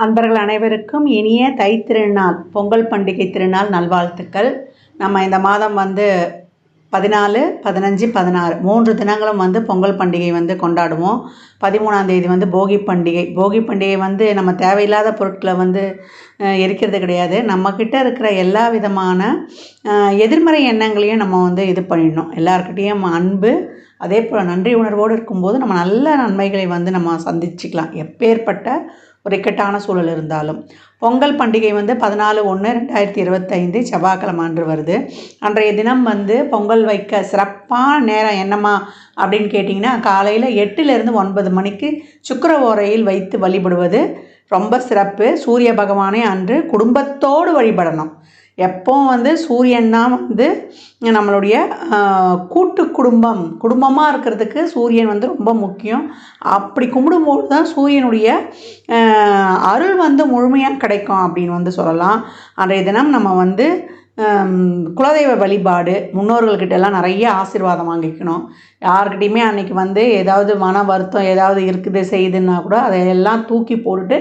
அன்பர்கள் அனைவருக்கும் இனிய தை திருநாள் பொங்கல் பண்டிகை திருநாள் நல்வாழ்த்துக்கள். நம்ம இந்த மாதம் வந்து பதினாலு பதினஞ்சு பதினாறு மூன்று தினங்களும் வந்து பொங்கல் பண்டிகை வந்து கொண்டாடுவோம். பதிமூணாம் தேதி வந்து போகி பண்டிகை. போகி பண்டிகை வந்து நம்ம தேவையில்லாத பொருட்களை வந்து எரிக்கிறது கிடையாது. நம்மக்கிட்ட இருக்கிற எல்லா விதமான எதிர்மறை எண்ணங்களையும் நம்ம வந்து இது பண்ணிடணும். எல்லாருக்கிட்டேயும் அன்பு அதே போல் நன்றி உணர்வோடு இருக்கும்போது நம்ம நல்ல நன்மைகளை வந்து நம்ம சந்திச்சுக்கலாம். எப்பேற்பட்ட ஒரு இக்கட்டான சூழல் இருந்தாலும். பொங்கல் பண்டிகை வந்து பதினாலு ஒன்று ரெண்டாயிரத்தி இருபத்தைந்து செவ்வாய்க்கிழமை அன்று வருது. அன்றைய தினம் வந்து பொங்கல் வைக்க சிறப்பான நேரம் என்னம்மா அப்படின்னு கேட்டிங்கன்னா காலையில் எட்டுலேருந்து ஒன்பது மணிக்கு சுக்கர ஓரையில் வைத்து வழிபடுவது ரொம்ப சிறப்பு. சூரிய பகவானை அன்று குடும்பத்தோடு வழிபடணும். எப்போவும் வந்து சூரியன் தான் வந்து நம்மளுடைய கூட்டு குடும்பம். குடும்பமாக இருக்கிறதுக்கு சூரியன் வந்து ரொம்ப முக்கியம். அப்படி கும்பிடும்போது தான் சூரியனுடைய அருள் வந்து முழுமையாக கிடைக்கும் அப்படின்னு வந்து சொல்லலாம். அன்றைய தினம் நம்ம வந்து குலதெய்வ வழிபாடு முன்னோர்கள்கிட்ட எல்லாம் நிறைய ஆசீர்வாதம் வாங்கிக்கணும். யாருக்கிட்டையுமே அன்னைக்கு வந்து ஏதாவது மன வருத்தம் ஏதாவது இருக்குது செய்யுதுன்னா கூட அதையெல்லாம் தூக்கி போட்டுட்டு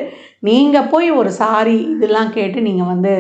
நீங்கள் போய் ஒரு சாரி இதெல்லாம் கேட்டு நீங்கள் வந்து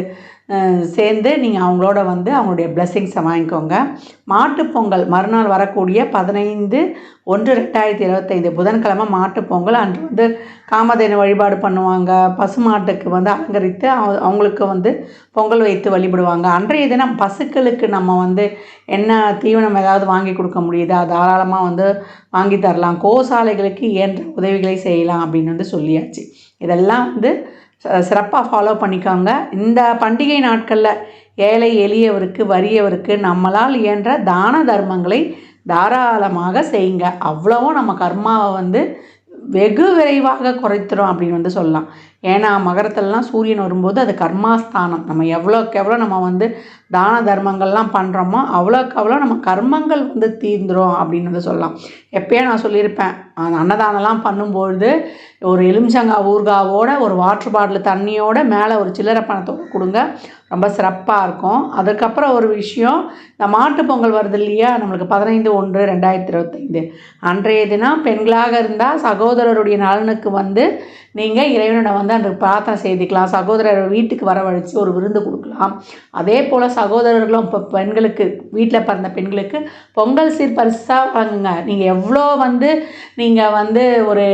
சேர்ந்து நீங்கள் அவங்களோட வந்து அவங்களுடைய பிளெஸ்ஸிங்ஸை வாங்கிக்கோங்க. மாட்டுப் பொங்கல் மறுநாள் வரக்கூடிய பதினைந்து ஒன்று ரெண்டாயிரத்தி இருபத்தைந்து புதன்கிழமை மாட்டுப் பொங்கல். அன்று வந்து காமதேனு வழிபாடு பண்ணுவாங்க. பசுமாட்டுக்கு வந்து அலங்கரித்து அவ- அவங்களுக்கு வந்து பொங்கல் வைத்து வழிபடுவாங்க. அன்றைய தினம் பசுக்களுக்கு நம்ம வந்து என்ன தீவனம் ஏதாவது வாங்கி கொடுக்க முடியுதா தாராளமாக வந்து வாங்கி தரலாம். கோசாலைகளுக்கு இயன்ற உதவிகளை செய்யலாம் அப்படின்னு வந்து சொல்லியாச்சு. இதெல்லாம் வந்து சிறப்பாக ஃபாலோ பண்ணிக்கோங்க. இந்த பண்டிகை நாட்களில் ஏழை எளியவருக்கு வறியவருக்கு நம்மளால் இயன்ற தான தர்மங்களை தாராளமாக செய்யுங்க. அவ்வளவும் நம்ம கர்மாவை வந்து வெகு விரைவாக குறைத்துரும் அப்படின்னு வந்து சொல்லலாம். ஏன்னா மகரத்துலலாம் சூரியன் வரும்போது அது கர்மாஸ்தானம். நம்ம எவ்வளோக்கு எவ்வளோ நம்ம வந்து தான தர்மங்கள்லாம் பண்ணுறோமோ அவ்வளோக்கு அவ்வளோ நம்ம கர்மங்கள் வந்து தீர்ந்துடும் அப்படின்னு வந்து சொல்லலாம். எப்பயே நான் சொல்லியிருப்பேன் அந்த அன்னதானம்லாம் பண்ணும்பொழுது ஒரு எலுமிச்சங்காய் ஊர்காவோட ஒரு வாட்ரு பாட்டில் தண்ணியோட மேலே ஒரு சில்லறை பணத்தோட கொடுங்க. ரொம்ப சிறப்பாக இருக்கும். அதுக்கப்புறம் ஒரு விஷயம் இந்த மாட்டு பொங்கல் வருது இல்லையா? நம்மளுக்கு பதினைந்து ஒன்று ரெண்டாயிரத்தி இருபத்தைந்து. அன்றைய தினம் பெண்களாக இருந்தால் சகோதரருடைய நலனுக்கு வந்து நீங்கள் இறைவனிடம் வந்து அந்த பிரார்த்தனை செய்துக்கலாம். சகோதரர் வீட்டுக்கு வரவழைச்சு ஒரு விருந்து கொடுக்கலாம். அதே போல் சகோதரர்களும் இப்போ பெண்களுக்கு வீட்டில் பிறந்த பெண்களுக்கு பொங்கல் சீர் பரிசாக வழங்குங்க நீங்கள் எவ்வளோ வந்து நீங்கள் வந்து ஒரு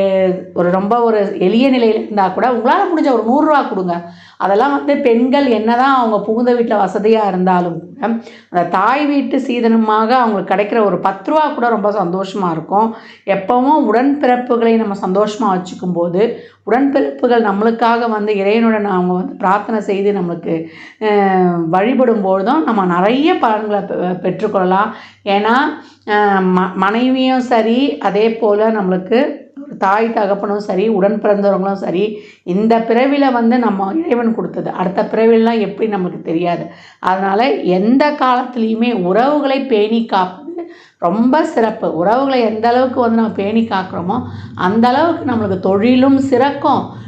ஒரு ரொம்ப ஒரு எளிய நிலையில் இருந்தால் கூட உங்களால் முடிஞ்ச ஒரு நூறுரூவா கொடுங்க. அதெல்லாம் வந்து பெண்கள் என்னதான் அவங்க புகுந்த வீட்டில் வசதியாக இருந்தாலும் கூட அந்த தாய் வீட்டு சீதனமாக அவங்களுக்கு கிடைக்கிற ஒரு பத்து ரூபா கூட ரொம்ப சந்தோஷமாக இருக்கும். எப்போவும் உடன்பிறப்புகளை நம்ம சந்தோஷமாக வச்சுக்கும் போது உடன்பிறப்புகள் நம்மளுக்காக வந்து இறைவனுடன் அவங்க வந்து பிரார்த்தனை செய்து நம்மளுக்கு வழிபடும் போது பொழுதும் நம்ம நிறைய பலன்களை பெ- பெற்றுக்கொள்ளலாம். ஏன்னா ம மனைவியும் சரி அதே போல் நம்மளுக்கு ஒரு தாய் தகப்பனும் சரி உடன் பிறந்தவங்களும் சரி இந்த பிறவியில் வந்து நம்ம இறைவன் கொடுத்தது. அடுத்த பிறவிலாம் எப்படி நமக்கு தெரியாது. அதனால் எந்த காலத்துலேயுமே உறவுகளை பேணி காப்பது ரொம்ப சிறப்பு. உறவுகளை எந்த அளவுக்கு வந்து நம்ம பேணி காக்கிறோமோ அந்த அளவுக்கு நம்மளுக்கு தொழிலும் சிறக்கும்.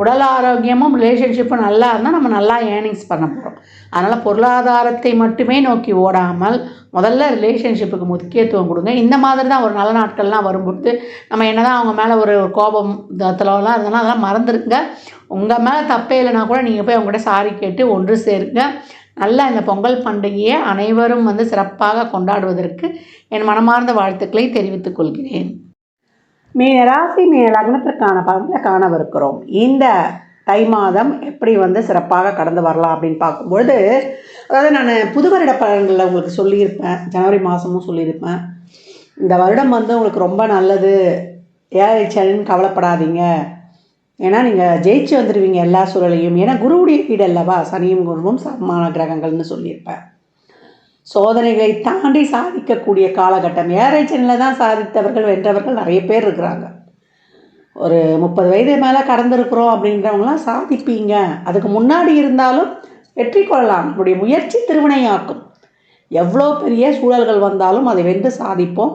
உடல் ஆரோக்கியமும் ரிலேஷன்ஷிப்பும் நல்லா இருந்தால் நம்ம நல்லா ஏர்னிங்ஸ் பண்ண போகிறோம் அதனால் பொருளாதாரத்தை மட்டுமே நோக்கி ஓடாமல் முதல்ல ரிலேஷன்ஷிப்புக்கு முக்கியத்துவம் கொடுங்க. இந்த மாதிரி தான் ஒரு நல்ல நாட்கள்லாம் வரும்பொழுது நம்ம என்ன தான் அவங்க மேலே ஒரு கோபம் தத்தலம்லாம் இருந்ததுன்னா அதெல்லாம் மறந்துருங்க. உங்கள் மேலே தப்பே இல்லைனா கூட நீங்கள் போய் அவங்ககிட்ட சாரி கேட்டு ஒன்று சேருங்க. நல்லா இந்த பொங்கல் பண்டிகையை அனைவரும் வந்து சிறப்பாக கொண்டாடுவதற்கு என் மனமார்ந்த வாழ்த்துக்களை தெரிவித்துக் கொள்கிறேன். மே ராசி மீன லக்னத்திற்கான பலன்களை காணவிருக்கிறோம். இந்த தை மாதம் எப்படி வந்து சிறப்பாக கடந்து வரலாம் அப்படின்னு பார்க்கும்பொழுது அதாவது நான் புது வருட பலன்களில் உங்களுக்கு சொல்லியிருப்பேன். ஜனவரி மாதமும் சொல்லியிருப்பேன். இந்த வருடம் வந்து உங்களுக்கு ரொம்ப நல்லது. ஏழைச்சல்னு கவலைப்படாதீங்க. ஏன்னா நீங்கள் ஜெயிச்சு வந்துடுவீங்க எல்லா சூழலையும். ஏன்னா குருவுடைய வீடு அல்லவா? சனியும் குருவும் சமமான கிரகங்கள்னு சொல்லியிருப்பேன். சோதனைகளை தாண்டி சாதிக்கக்கூடிய காலகட்டம். ஏழை தான் சாதித்தவர்கள் வென்றவர்கள் நிறைய பேர் இருக்கிறாங்க. ஒரு முப்பது வயது மேலே கடந்திருக்கிறோம் அப்படின்றவங்களாம் சாதிப்பீங்க. அதுக்கு முன்னாடி இருந்தாலும் வெற்றி கொள்ளலாம். நம்முடைய முயற்சி திருவினையாக்கும். எவ்வளோ பெரிய சூழல்கள் வந்தாலும் அதை வென்று சாதிப்போம்.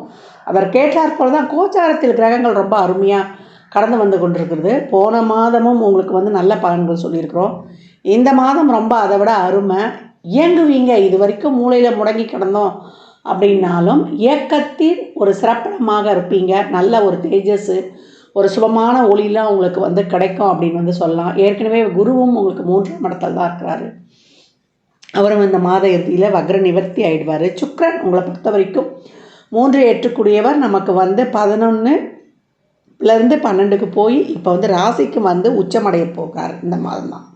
அதற்கேற்றாற் போல தான் கோச்சாரத்தில் கிரகங்கள் ரொம்ப அருமையாக கடந்து வந்து கொண்டிருக்கிறது. போன மாதமும் உங்களுக்கு வந்து நல்ல பலன்கள் சொல்லியிருக்கிறோம். இந்த மாதம் ரொம்ப அதை விட அருமை. இயங்குவீங்க இது வரைக்கும் மூளையில் முடங்கி கிடந்தோம் அப்படின்னாலும் இயக்கத்தின் ஒரு சிறப்பிடமாக இருப்பீங்க. நல்ல ஒரு தேஜஸ் ஒரு சுபமான ஒளிலாம் உங்களுக்கு வந்து கிடைக்கும் அப்படின்னு வந்து சொல்லலாம். ஏற்கனவே குருவும் உங்களுக்கு மூன்றாம் இடத்துல தான் இருக்கிறாரு. அவரும் இந்த மாத இறுதியில் வக்ர நிவர்த்தி ஆகிடுவார் சுக்ரன் உங்களை பொறுத்த வரைக்கும் மூன்று எட்டுக்குரியவர் நமக்கு வந்து பதினொன்றுலேருந்து பன்னெண்டுக்கு போய் இப்போ வந்து ராசிக்கு வந்து உச்சமடைய போகிறார் இந்த மாதம் தான்.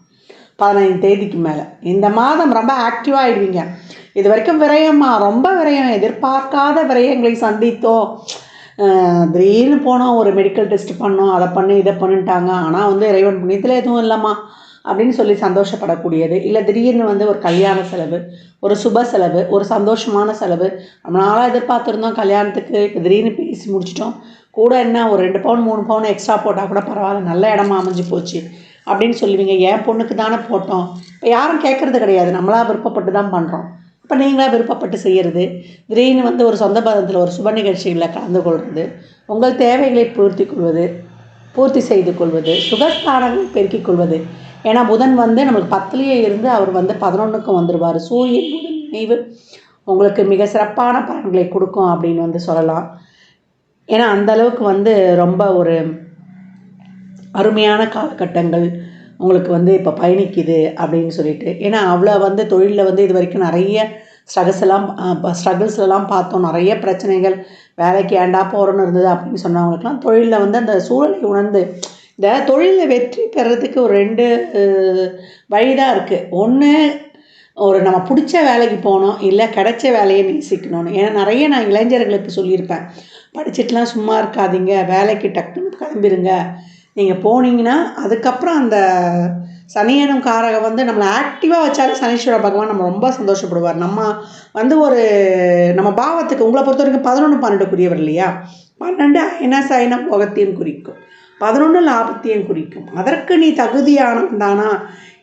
பதினைந்து தேதிக்கு மேலே. இந்த மாதம் ரொம்ப ஆக்டிவாக ஆகிடுவீங்க இது வரைக்கும் விரயமா ரொம்ப விரயம். எதிர்பார்க்காத விரயங்களை சந்தித்தோம். திடீர்னு போனோம் ஒரு மெடிக்கல் டெஸ்ட் பண்ணோம் அதை பண்ணி இதை பண்ணிட்டாங்க ஆனால் வந்து இறைவன் புண்ணியத்தில் எதுவும் இல்லைம்மா அப்படின்னு சொல்லி சந்தோஷப்படக்கூடியது. இல்லை திடீர்னு வந்து ஒரு கல்யாண செலவு ஒரு சுப செலவு ஒரு சந்தோஷமான செலவு. நம்ம நாளாக எதிர்பார்த்துருந்தோம் கல்யாணத்துக்கு. இப்போ திடீர்னு பேசி முடிச்சிட்டோம். கூட என்ன ஒரு ரெண்டு பவுன் மூணு பவுன் எக்ஸ்ட்ரா போட்டால் கூட பரவாயில்ல. நல்ல இடமா அமைஞ்சு போச்சு. அப்படின்னு சொல்லுவீங்க. என் பொண்ணுக்கு தானே போட்டோம். இப்போ யாரும் கேட்குறது கிடையாது. நம்மளா விருப்பப்பட்டு தான் பண்ணுறோம் இப்போ நீங்களாக விருப்பப்பட்டு செய்கிறது திடீர்னு வந்து ஒரு சொந்த பந்தத்தில் ஒரு சுப நிகழ்ச்சிகளில் கலந்து கொள்வது. உங்கள் தேவைகளை பூர்த்தி கொள்வது பூர்த்தி செய்து கொள்வது சுகஸ்தானங்கள் பெருக்கிக் கொள்வது. ஏன்னா புதன் வந்து நம்மளுக்கு பத்துலேயே இருந்து அவர் வந்து பதினொன்றுக்கும் வந்துடுவார் சூரியன் புதன் நினைவு உங்களுக்கு மிக சிறப்பான பலன்களை கொடுக்கும் அப்படின்னு வந்து சொல்லலாம். ஏன்னா அந்த அளவுக்கு வந்து ரொம்ப ஒரு அருமையான காலகட்டங்கள். உங்களுக்கு வந்து இப்போ பயணிக்குது அப்படின்னு சொல்லிட்டு. ஏன்னா அவ்வளோ வந்து தொழிலில் வந்து இது வரைக்கும் நிறைய ஸ்ட்ரகிள்ஸ் எல்லாம் ஸ்ட்ரகிள்ஸ் எல்லாம் பார்த்தோம். நிறைய பிரச்சனைகள். வேலைக்கு ஏண்டா போகிறோன்னு இருந்தது அப்படின்னு சொன்னவங்களுக்குலாம் தொழிலில் வந்து அந்த சூழலை உணர்ந்து இந்த தொழிலில் வெற்றி பெறதுக்கு ஒரு ரெண்டு வழி தான் இருக்குது ஒன்று ஒரு நம்ம பிடிச்ச வேலைக்கு போகணும் இல்லை கிடைச்ச வேலையை நேசிக்கணும்னு. ஏன்னா நிறைய நான் இளைஞர்களுக்கு சொல்லியிருப்பேன். படிச்சுட்டுலாம் சும்மா இருக்காதீங்க. வேலைக்கு டக்குன்னு கிளம்பிடுங்க நீங்கள் போனீங்கன்னா அதுக்கப்புறம் அந்த சனியனும் காரகம் வந்து நம்மளை ஆக்டிவாக வச்சாலே சனீஸ்வர பகவான் நம்ம ரொம்ப சந்தோஷப்படுவார். நம்ம வந்து ஒரு நம்ம பாவத்துக்கு உங்களை பொறுத்த வரைக்கும் பதினொன்று பன்னெண்டுக்குரியவர் இல்லையா? பன்னெண்டு ஐநா சயனம் போகத்தையும் குறிக்கும். பதினொன்று லாபத்தையும் குறிக்கும். அதற்கு நீ தகுதியானவன் தானா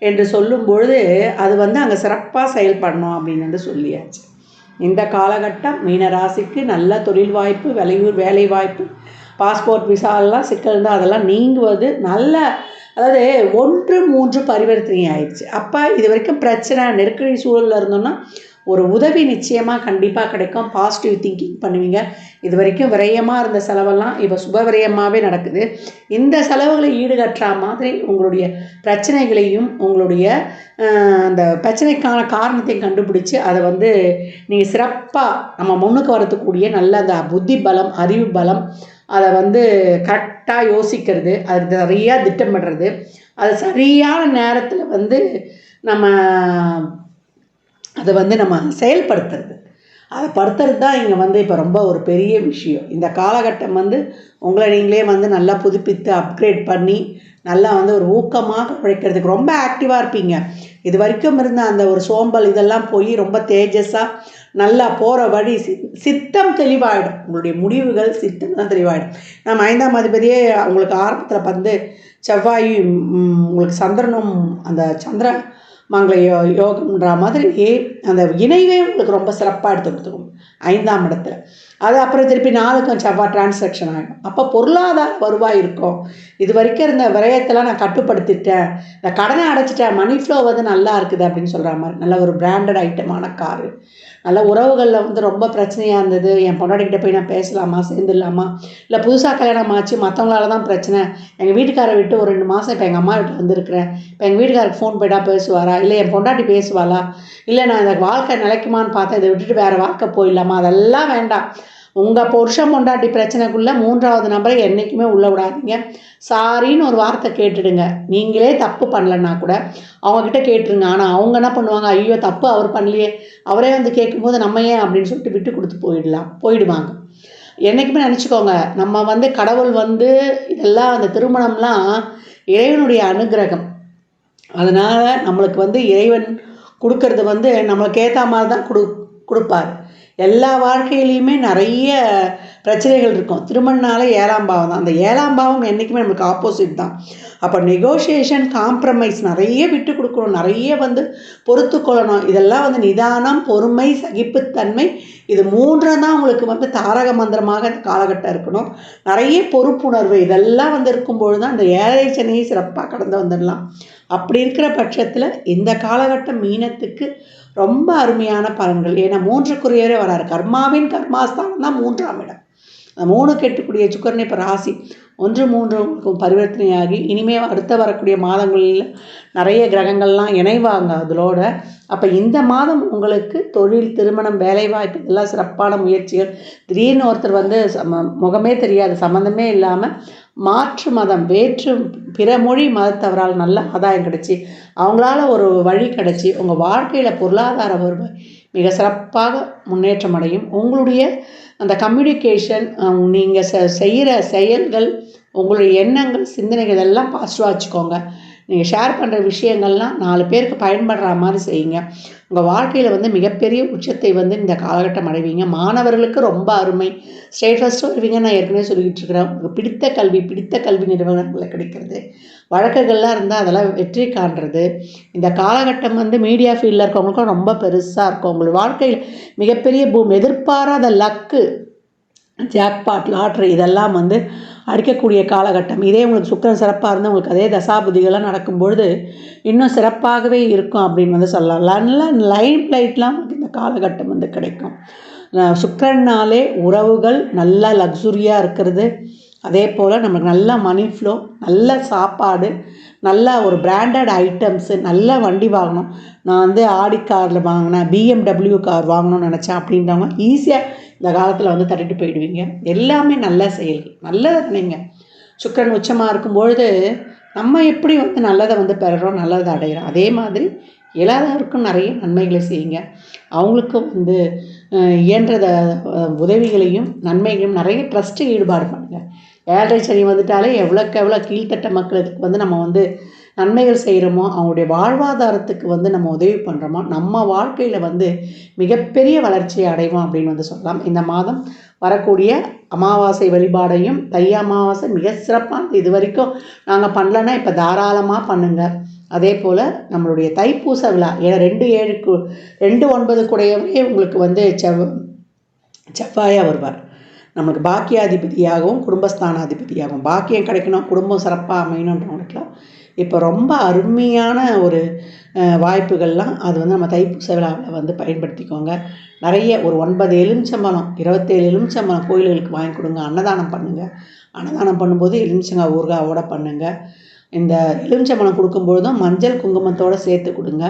என்று சொல்லும் பொழுது அது வந்து அங்கே சிறப்பாக செயல்படணும் அப்படின்னு வந்து சொல்லியாச்சு. இந்த காலகட்டம் மீனராசிக்கு நல்ல தொழில் வாய்ப்பு வெளியூர் வேலை வாய்ப்பு பாஸ்போர்ட் விசாலெலாம் சிக்கல் தான். அதெல்லாம் நீங்குவது நல்ல அதாவது ஒன்று மூன்று பரிவர்த்தனை ஆயிடுச்சு. அப்போ இது வரைக்கும் பிரச்சனை நெருக்கடி சூழலில் இருந்தோம்னா ஒரு உதவி நிச்சயமாக கண்டிப்பாக கிடைக்கும். பாசிட்டிவ் திங்கிங் பண்ணுவீங்க. இது வரைக்கும் விரயமாக இருந்த செலவெல்லாம் இப்போ சுப விரயமாகவே நடக்குது. இந்த செலவுகளை ஈடுகட்டுற மாதிரி உங்களுடைய பிரச்சனைகளையும் உங்களுடைய அந்த பிரச்சனைக்கான காரணத்தையும் கண்டுபிடிச்சி அதை வந்து நீங்கள் சிறப்பாக நம்ம முன்னுக்கு வரத்துக்கூடிய நல்ல அந்த புத்தி பலம் அறிவு பலம் அதை வந்து கரெக்டாக யோசிக்கிறது அது நிறையா திட்டமிடுறது அது சரியான நேரத்தில் வந்து நம்ம அதை வந்து நம்ம செயல்படுத்துறது. அதை படுத்துறது தான் இங்கே வந்து இப்போ ரொம்ப ஒரு பெரிய விஷயம். இந்த காலகட்டம் வந்து உங்களை நீங்களே வந்து நல்லா புதுப்பித்து அப்கிரேட் பண்ணி நல்லா வந்து ஒரு ஊக்கமாக உழைக்கிறதுக்கு ரொம்ப ஆக்டிவாக இருப்பீங்க. இது வரைக்கும் இருந்த அந்த ஒரு சோம்பல் இதெல்லாம் போய் ரொம்ப தேஜஸாக நல்லா போகிற வழி சி சித்தம் தெளிவாயிடும். உங்களுடைய முடிவுகள் சித்தம் தான் தெளிவாயிடும். நம்ம ஐந்தாம் அதிபதியே உங்களுக்கு ஆரம்பத்தில் வந்து செவ்வாய் உங்களுக்கு சந்திரனும் அந்த சந்திரன் மங்கள யோ யோகம்ன்ற மாதிரி அந்த இணைவே உங்களுக்கு ரொம்ப சிறப்பாக எடுத்து கொடுத்துரும் ஐந்தாம் இடத்துல. அது அப்புறம் திருப்பி நாளுக்கும் செவ்வாய் டிரான்சாக்ஷன் ஆகிடும் அப்போ பொருளாதார வருவாய் இருக்கும். இது வரைக்கும் இருந்த விரயத்தெல்லாம் நான் கட்டுப்படுத்திட்டேன். இந்த கடனை அடைச்சிட்டேன். மணி ஃப்ளோ வந்து நல்லா இருக்குது அப்படின்னு சொல்கிற மாதிரி. நல்ல ஒரு பிராண்டட் ஐட்டமான காரு. நல்ல உறவுகளில் வந்து ரொம்ப பிரச்சனையாக இருந்தது. என் பொண்டாட்டிக்கிட்ட போய் நான் பேசலாமா? சேர்ந்துடலாமா? இல்லை புதுசாக கல்யாணம் ஆச்சு. மற்றவங்களால தான் பிரச்சனை. எங்கள் வீட்டுக்காரை விட்டு ஒரு ரெண்டு மாதம் இப்போ எங்கள் அம்மா வீட்டு வந்திருக்கிறேன். இப்போ எங்கள் வீட்டுக்காரருக்கு ஃபோன் போய்ட்டா பேசுவாரா? இல்லை என் பொண்டாட்டி பேசுவாளா? இல்லை நான் இந்த வாழ்க்கை நிலைக்குமான்னு பார்த்தேன் இதை விட்டுட்டு வேறு வாழ்க்கை போயிடலாமா? அதெல்லாம் வேண்டாம். உங்கள் புருஷன் பொண்டாட்டி பிரச்சனைக்குள்ளே மூன்றாவது நபரை என்றைக்குமே உள்ள விடாதீங்க. சாரின்னு ஒரு வார்த்தை கேட்டுடுங்க. நீங்களே தப்பு பண்ணலன்னா கூட அவங்கக்கிட்ட கேட்டுருங்க. ஆனால் அவங்க என்ன பண்ணுவாங்க? ஐயோ தப்பு அவர் பண்ணலையே. அவரே வந்து கேட்கும்போது நம்ம ஏன் அப்படின்னு சொல்லிட்டு விட்டு கொடுத்து போயிடலாம். போயிடுவாங்க. என்றைக்குமே நினச்சிக்கோங்க. நம்ம வந்து கடவுள் வந்து இதெல்லாம் அந்த திருமணம்லாம் இறைவனுடைய அனுகிரகம். அதனால் நம்மளுக்கு வந்து இறைவன் கொடுக்கறது வந்து நம்மளுக்கு ஏற்ற மாதிரி தான் கொடு கொடுப்பார். எல்லா வாழ்க்கையிலையுமே நிறைய பிரச்சனைகள் இருக்கும். திருமணனால ஏழாம் பாவம் தான். அந்த ஏழாம் பாவம் என்றைக்குமே நம்மளுக்கு ஆப்போசிட் தான். அப்போ நெகோஷியேஷன் காம்ப்ரமைஸ் நிறைய விட்டு கொடுக்கணும். நிறைய வந்து பொறுத்துக்கொள்ளணும் இதெல்லாம் வந்து நிதானம் பொறுமை சகிப்புத்தன்மை இது மூன்று தான் உங்களுக்கு வந்து தாரக மந்திரமாக இந்த காலகட்டம் இருக்கணும். நிறைய பொறுப்புணர்வு இதெல்லாம் வந்து இருக்கும்பொழுது தான் இந்த ஏழை சனியை சிறப்பாக கடந்து வந்துடலாம். அப்படி இருக்கிற பட்சத்தில் இந்த காலகட்டம் மீனத்துக்கு ரொம்ப அருமையான பலன்கள். ஏன்னா மூன்றுக்குரியவரே வராரு. கர்மாவின் கர்மாஸ்தானம் தான் மூன்றாம் இடம். அந்த மூணு கெட்டக்கூடிய சுக்கரனை இப்போ ராசி ஒன்று மூன்று பரிவர்த்தனையாகி இனிமே அடுத்த வரக்கூடிய மாதங்களில் நிறைய கிரகங்கள்லாம் இணைவாங்க அதோட. அப்போ இந்த மாதம் உங்களுக்கு தொழில் திருமணம் வேலைவாய்ப்பு இதெல்லாம் சிறப்பான முயற்சிகள். திடீர்னு ஒருத்தர் வந்து முகமே தெரியாது சம்மந்தமே இல்லாமல் மாற்று மதம் வேற்று பிற மொழி மதத்தவரால் நல்ல ஆதாயம் கிடச்சி அவங்களால ஒரு வழி கிடச்சி உங்கள் வாழ்க்கையில் பொருளாதார வருவாய் மிக சிறப்பாக முன்னேற்றம் அடையும் உங்களுடைய அந்த கம்யூனிகேஷன் நீங்கள் செய்கிற செயல்கள் உங்களுடைய எண்ணங்கள் சிந்தனைகள் எல்லாம் பாசிட்டிவாக வச்சுக்கோங்க. நீங்கள் ஷேர் பண்ணுற விஷயங்கள்லாம் நாலு பேருக்கு பயன்படுற மாதிரி செய்யுங்க. உங்கள் வாழ்க்கையில் வந்து மிகப்பெரிய உச்சத்தை வந்து இந்த காலகட்டம் அடைவீங்க. மாணவர்களுக்கு ரொம்ப அருமை. ஸ்டேட் ஃபஸ்ட்டு வருவீங்க நான் ஏற்கனவே சொல்லிக்கிட்டு இருக்கிறேன். உங்களுக்கு பிடித்த கல்வி பிடித்த கல்வி நிறுவனங்களில் கிடைக்கிறது. வழக்குகள்லாம் இருந்தால் அதெல்லாம் வெற்றி காண்றது. இந்த காலகட்டம் வந்து மீடியா ஃபீல்டில் இருக்கவங்களுக்கும் ரொம்ப பெருசாக இருக்கும். உங்கள் வாழ்க்கையில் மிகப்பெரிய பூம் எதிர்பாராத லக்கு ஜாக்பாட் லாட்ரி இதெல்லாம் வந்து அடிக்கக்கூடிய காலகட்டம். இதே உங்களுக்கு சுக்கரன் சிறப்பாக இருந்தால் உங்களுக்கு அதே தசாபுதிகள்லாம் நடக்கும்பொழுது இன்னும் சிறப்பாகவே இருக்கும் அப்படின்னு வந்து சொல்லலாம். நல்லா லைன் லைட்லாம் இந்த காலகட்டம் வந்து கிடைக்கும். சுக்கரன்னாலே உறவுகள் நல்லா லக்ஸுரியாக இருக்கிறது. அதே போல் நமக்கு நல்ல மணி ஃப்ளோ நல்ல சாப்பாடு நல்ல ஒரு பிராண்டட் ஐட்டம்ஸு நல்ல வண்டி வாங்கணும். நான் வந்து ஆடி காரில் வாங்கினேன் பிஎம்டபிள்யூ கார் வாங்கணும்னு நினச்சேன் அப்படின்றவங்க ஈஸியாக இந்த காலத்தில் வந்து தட்டிட்டு போயிடுவீங்க. எல்லாமே நல்ல செயல்கள் நல்லதை இருந்தீங்க சுக்கரன் உச்சமாக இருக்கும்பொழுது நம்ம எப்படி வந்து நல்லதை வந்து பெறுறோம் நல்லதை அடைகிறோம் அதே மாதிரி எல்லாருக்கும் நிறைய நன்மைகளை செய்யுங்க. அவங்களுக்கும் வந்து இயன்றத உதவிகளையும் நன்மைகளையும் நிறைய ட்ரஸ்ட்டு ஈடுபாடு பண்ணுங்கள் ஏழரை சனி வந்துட்டாலே எவ்வளோக்கு எவ்வளோ கீழ்த்தட்ட மக்களுக்கு வந்து நம்ம வந்து நன்மைகள் செய்கிறோமோ அவங்களுடைய வாழ்வாதாரத்துக்கு வந்து நம்ம உதவி பண்ணுறோமோ நம்ம வாழ்க்கையில் வந்து மிகப்பெரிய வளர்ச்சியை அடைவோம் அப்படின்னு வந்து சொல்லலாம். இந்த மாதம் வரக்கூடிய அமாவாசை வழிபாடையும் தை அமாவாசை மிக சிறப்பாக இது வரைக்கும் நாங்கள் பண்ணலன்னா இப்போ தாராளமாக பண்ணுங்கள் அதே போல் நம்மளுடைய தைப்பூச விழா ஏன்னா ரெண்டு ஏழுக்கு ரெண்டு ஒன்பது கூடையவரே உங்களுக்கு வந்து செவ் செவ்வாயாக வருவார். நமக்கு பாக்கியாதிபதியாகவும் குடும்பஸ்தானாதிபதியாகவும். பாக்கியம் கிடைக்கணும் குடும்பம் சிறப்பாக அமையணுன்றவங்களுக்குலாம் இப்போ ரொம்ப அருமையான ஒரு வாய்ப்புகள்லாம் அது வந்து நம்ம தைப்பூச விழாவில் வந்து பயன்படுத்திக்கோங்க. நிறைய ஒரு ஒன்பது எலுமிச்சம்பழம் இருபத்தேழு எலுமிச்சம்பழம் கோயில்களுக்கு வாங்கி கொடுங்க. அன்னதானம் பண்ணுங்கள் அன்னதானம் பண்ணும்போது எலுமிச்சங்காய் ஊறுகாவோட பண்ணுங்கள் இந்த எலுமிச்சம்பழம் கொடுக்கும்பொழுதும் மஞ்சள் குங்குமத்தோடு சேர்த்து கொடுங்க.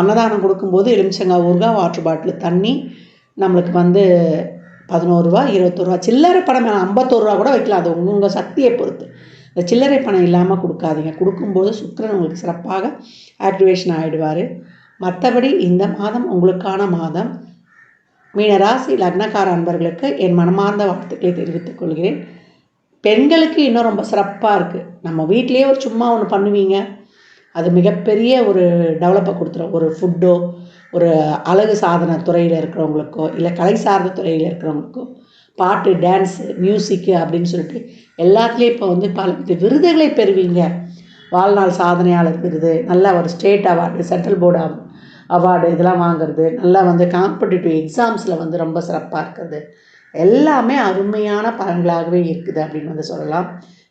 அன்னதானம் கொடுக்கும்போது எலுமிச்சங்காய் ஊறுகாய் வாட்டர் பாட்டில் தண்ணி நம்மளுக்கு வந்து பதினோருவா ரூபா ரூபா. சில்லறை பணம் வேணாம் ரூபா கூட வைக்கலாம். அது உங்கள் சக்தியை பொறுத்து. இந்த சில்லறை பணம் இல்லாமல் கொடுக்காதீங்க. கொடுக்கும்போது சுக்கரன் உங்களுக்கு சிறப்பாக ஆக்டிவேஷன் ஆகிடுவார் மற்றபடி இந்த மாதம் உங்களுக்கான மாதம். மீனராசி லக்னக்கார அன்பர்களுக்கு என் மனமார்ந்த வாழ்த்துக்களை தெரிவித்துக் கொள்கிறேன். பெண்களுக்கு இன்னும் ரொம்ப சிறப்பாக இருக்குது நம்ம வீட்டிலேயே ஒரு சும்மா ஒன்று பண்ணுவீங்க. அது மிகப்பெரிய ஒரு டெவலப்பை கொடுத்துரும். ஒரு ஃபுட்டோ ஒரு அழகு சாதன துறையில் இருக்கிறவங்களுக்கோ இல்லை கலை சார்ந்த துறையில் இருக்கிறவங்களுக்கோ. பாட்டு டான்ஸு மியூசிக்கு அப்படின்னு சொல்லிட்டு எல்லாத்துலேயும் இப்போ வந்து பல விருதுகளை பெறுவீங்க. வாழ்நாள் சாதனையாளர் விருது நல்ல ஒரு state award central board award இதெல்லாம் வாங்குறது நல்லா வந்து காம்படிட்டிவ் எக்ஸாம்ஸில் வந்து ரொம்ப சிறப்பாக இருக்கிறது. எல்லாமே அருமையான பலன்களாகவே இருக்குது அப்படின்னு வந்து சொல்லலாம்.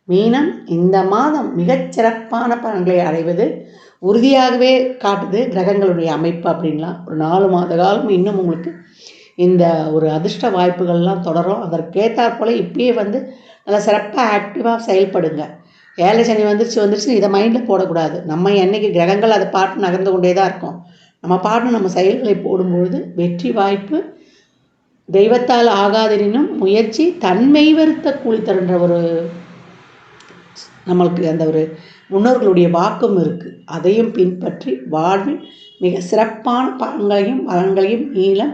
மீனம் இந்த மாதம் மிகச்சிறப்பான பலன்களை அடைவது உறுதியாகவே காட்டுது கிரகங்களுடைய அமைப்பு அப்படின்லாம். ஒரு நாலு மாத காலம் இன்னும் உங்களுக்கு இந்த ஒரு அதிர்ஷ்ட வாய்ப்புகள்லாம் தொடரும். அதற்கேற்றாற் போல் இப்பயே வந்து நல்லா சிறப்பாக ஆக்டிவாக செயல்படுங்க. ஏழை சனி வந்துருச்சு வந்துருச்சு இதை மைண்டில் போடக்கூடாது. நம்ம என்றைக்கு கிரகங்கள் அதை பாட்டு நகர்ந்து கொண்டே தான் இருக்கும். நம்ம பாட்டு நம்ம செயல்களை போடும்பொழுது வெற்றி வாய்ப்பு தெய்வத்தால் ஆகாதெனினும் முயற்சி தன்மை வருத்த கூலி தருன்ற ஒரு நம்மளுக்கு அந்த ஒரு முன்னோர்களுடைய வாக்கம் இருக்குது அதையும் பின்பற்றி வாழ்வில் மிக சிறப்பான பலன்களையும் பலன்களையும் நீளம்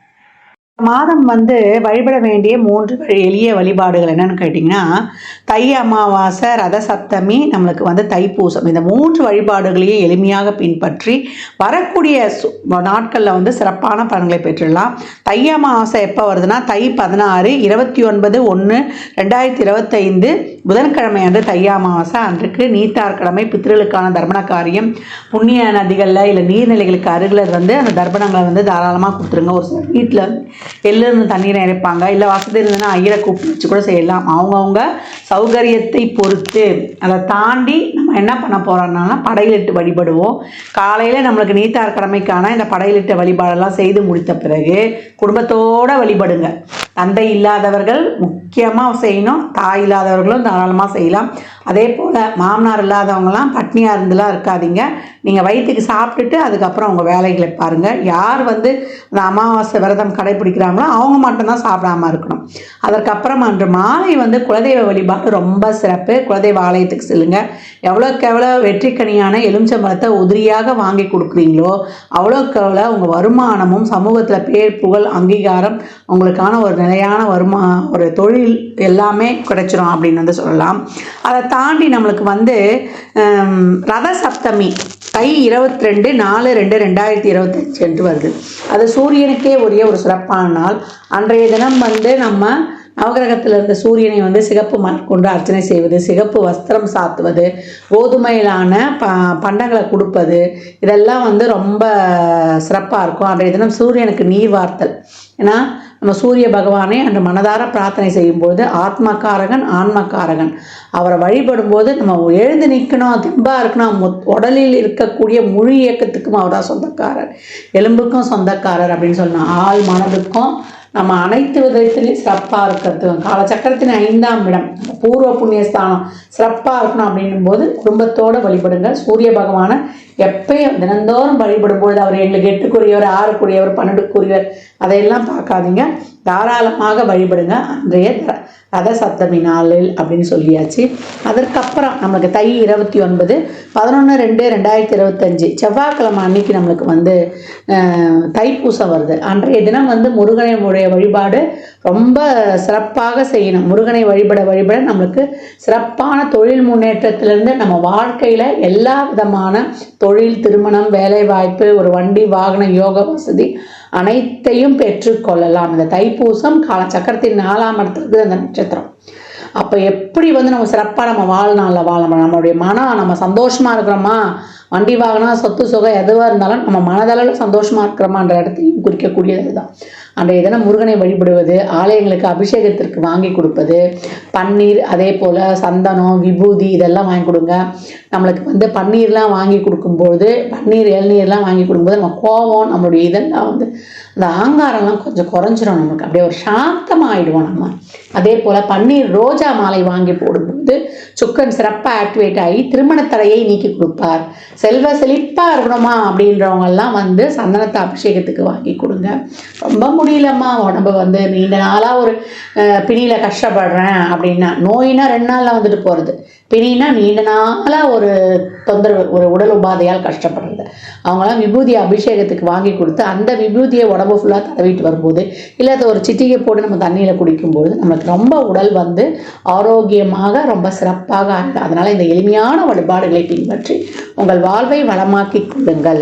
மாதம் வந்து வழிபட வேண்டிய மூன்று வழி- எளிய வழிபாடுகள் என்னன்னு கேட்டிங்கன்னா தை அமாவாசை ரத சப்தமி நம்மளுக்கு வந்து தைப்பூசம். இந்த மூன்று வழிபாடுகளையும் எளிமையாக பின்பற்றி வரக்கூடிய சு- நாட்களில் வந்து சிறப்பான பலன்களை பெற்றுடலாம். தை அமாவாசை எப்போ வருதுன்னா தை பதினாறு இருபத்தி ஒன்பது ஒன்று ரெண்டாயிரத்தி இருபத்தைந்து புதன்கிழமை அன்று தை அமாவாசை அன்றைக்கு நீத்தார் கிழமை பித்திரளுக்கான தர்மண காரியம் புண்ணிய நதிகளில் இல்லை நீர்நிலைகளுக்கு அருகில் வந்து அந்த தர்ப்பணங்களை வந்து தாராளமாக கொடுத்துருங்க. ஒரு சில வீட்டில் எள்ளிருந்து தண்ணீரை இறைப்பாங்க. இல்லை வசதி இருந்ததுன்னா ஐயரை கூப்பிட்டு வச்சு கூட செய்யலாம். அவங்கவுங்க சௌகரியத்தை பொறுத்து அதை தாண்டி நம்ம என்ன பண்ண போகிறோம்னா படையிலிட்டு வழிபடுவோம். காலையில் நம்மளுக்கு நீத்தார் கடமைக்கான இந்த படையிலிட்ட வழிபாடெல்லாம் செய்து முடித்த பிறகு குடும்பத்தோடு வழிபடுங்க. தந்தை இல்லாதவர்கள் முக்கியமாக செய்யணும். தாய் இல்லாதவர்களும் தாராளமாக செய்யலாம். அதே போல் மாமனார் இல்லாதவங்களாம் பட்னியாக இருந்துலாம் இருக்காதீங்க. நீங்கள் வயிற்றுக்கு சாப்பிட்டுட்டு அதுக்கப்புறம் உங்கள் வேலைகளை பாருங்கள் யார் வந்து அந்த அமாவாசை விரதம் கடைபிடிக்கிறாங்களோ அவங்க மட்டும்தான் சாப்பிடாம இருக்கணும். அதற்கப்புறம் அன்று மாலை வந்து குலதெய்வ வழிபாடு ரொம்ப சிறப்பு. குலதெய்வ ஆலயத்துக்கு செல்லுங்க. எவ்வளோக்கு எவ்வளோ வெற்றிக்கனியான எலுமிச்சம்பழத்தை உதிரியாக வாங்கி கொடுக்குறீங்களோ அவ்வளோக்கு எவ்வளோ உங்கள் வருமானமும் சமூகத்தில் பேர் புகழ் அங்கீகாரம் உங்களுக்கான ஒரு நிலையான வருமா ஒரு தொழில் எல்லாமே கிடைச்சிரும் அப்படின்னு வந்து சொல்லலாம். அதை தாண்டி நம்மளுக்கு வந்து ரத சப்தமி தை இருபத்தி ரெண்டு நாலு ரெண்டு ரெண்டாயிரத்தி இருபத்தஞ்சு என்று வருது. அது சூரியனுக்கே உரிய ஒரு சிறப்பான நாள். அன்றைய தினம் வந்து நம்ம நவகிரகத்தில் இருந்த சூரியனை வந்து சிகப்பு மலர் கொண்டு அர்ச்சனை செய்வது சிகப்பு வஸ்திரம் சாத்துவது கோதுமையிலான ப பண்டங்களை கொடுப்பது இதெல்லாம் வந்து ரொம்ப சிறப்பாக இருக்கும். அன்றைய தினம் சூரியனுக்கு நீர் வார்த்தல். ஏன்னா நம்ம சூரிய பகவானை அன்று மனதார பிரார்த்தனை செய்யும்போது ஆத்மக்காரகன் ஆன்மகாரகன் அவரை வழிபடும்போது நம்ம எழுந்து நிற்கணும் தெம்பாக இருக்கணும் உடலில் இருக்கக்கூடிய முழு இயக்கத்துக்கும் அவர் தான் சொந்தக்காரர். எலும்புக்கும் சொந்தக்காரர் அப்படின்னு சொன்னால் ஆள் மனதுக்கும் நம்ம அனைத்து விதத்திலையும் சிறப்பாக இருக்கிறதுக்கும் காலச்சக்கரத்தின் ஐந்தாம் இடம் பூர்வ புண்ணியஸ்தானம். சிறப்பாக இருக்கணும் அப்படின்னும் போது குடும்பத்தோடு வழிபடுங்க சூரிய பகவானை எப்பயும் தினந்தோறும் வழிபடும் பொழுது அவர் எங்களுக்கு எட்டுக்குரியவர் ஆறுக்குரியவர் பன்னெண்டுக்குரியவர் அதையெல்லாம் பார்க்காதீங்க. தாராளமாக வழிபடுங்க. அன்றைய ரத சப்தமி நாளில் அப்படின்னு சொல்லியாச்சு. அதற்கப்புறம் நம்மளுக்கு தை இருபத்தி ஒன்பது பதினொன்று ரெண்டு ரெண்டாயிரத்தி இருபத்தஞ்சி செவ்வாய்க்கிழமை அன்னைக்கு நம்மளுக்கு வந்து தைப்பூசம் வருது. அன்றைய தினம் வந்து முருகனுடைய வழிபாடு ரொம்ப சிறப்பாக செய்யணும். முருகனை வழிபட வழிபட நம்மளுக்கு சிறப்பான தொழில் முன்னேற்றத்திலிருந்து நம்ம வாழ்க்கையில் எல்லா விதமான தொழில் தொழில் திருமணம் வேலைவாய்ப்பு ஒரு வண்டி வாகன யோக வசதி அனைத்தையும் பெற்றுக்கொள்ளலாம் இந்த தைப்பூசம் கால சக்கரத்தின் நாலாம் இடத்துக்கு அந்த நட்சத்திரம். அப்போ எப்படி வந்து நம்ம சிறப்பாக நம்ம வாழ்நாளில் வாழணும் நம்மளுடைய மனம் நம்ம சந்தோஷமாக இருக்கிறோமா? வண்டி வாகனம் சொத்து சுகம் எதுவாக இருந்தாலும் நம்ம மனதளவில் சந்தோஷமாக இருக்கிறோமான்ற இடத்தையும் குறிக்கக்கூடியது தான் அன்றைய தினம் முருகனை வழிபடுவது ஆலயங்களுக்கு அபிஷேகத்திற்கு வாங்கி கொடுப்பது பன்னீர் அதே போல் சந்தனம் விபூதி இதெல்லாம் வாங்கி கொடுங்க. நம்மளுக்கு வந்து பன்னீர்லாம் வாங்கி கொடுக்கும்போது பன்னீர் இளநீர்லாம் வாங்கி கொடுக்கும்போது நம்ம கோபம் நம்மளுடைய இதெல்லாம் வந்து அந்த ஆங்காரம்லாம் கொஞ்சம் குறைஞ்சிரும் நமக்கு. அப்படியே ஒரு சாந்தமாகிடுவோம் நம்ம. அதே போல் பன்னீர் ரோஜா மாலை வாங்கி போடும்போது சுக்கன் சிறப்பாக ஆக்டிவேட் ஆகி திருமண தடையை நீக்கி கொடுப்பார். செல்வ செழிப்பாக இருக்கணுமா அப்படின்றவங்கெல்லாம் வந்து சந்தனத்தை அபிஷேகத்துக்கு வாங்கி கொடுங்க. ரொம்ப முடியலம்மா உடம்பு வந்து நீண்ட நாளாக ஒரு பிணியில் கஷ்டப்படுறேன் அப்படின்னா நோயினா ரெண்டு நாளில் வந்துட்டு போகிறது பிணினா நீண்ட நாளாக ஒரு தொந்தரவு ஒரு உடல் உபாதையால் கஷ்டப்படுறேன் அவங்களாம் விபூதி அபிஷேகத்துக்கு வாங்கி கொடுத்து அந்த விபூதியை உடம்பு ஃபுல்லாக தடவிட்டு வரும்போது இல்லை அது ஒரு சிட்டிகை போட்டு நம்ம தண்ணியில் குடிக்கும்போது நம்மளுக்கு ரொம்ப உடல் வந்து ஆரோக்கியமாக ரொம்ப சிறப்பாக ஆகிடும் அதனால் இந்த எளிமையான வழிபாடுகளை பின்பற்றி உங்கள் வாழ்வை வளமாக்கிக் கொள்ளுங்கள்.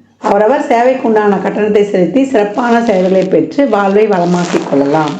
அவரவர் சேவைக்குண்டான கட்டணத்தை செலுத்தி சிறப்பான சேவைகளை பெற்று வாழ்வை வளமாக்கிக் கொள்ளலாம்.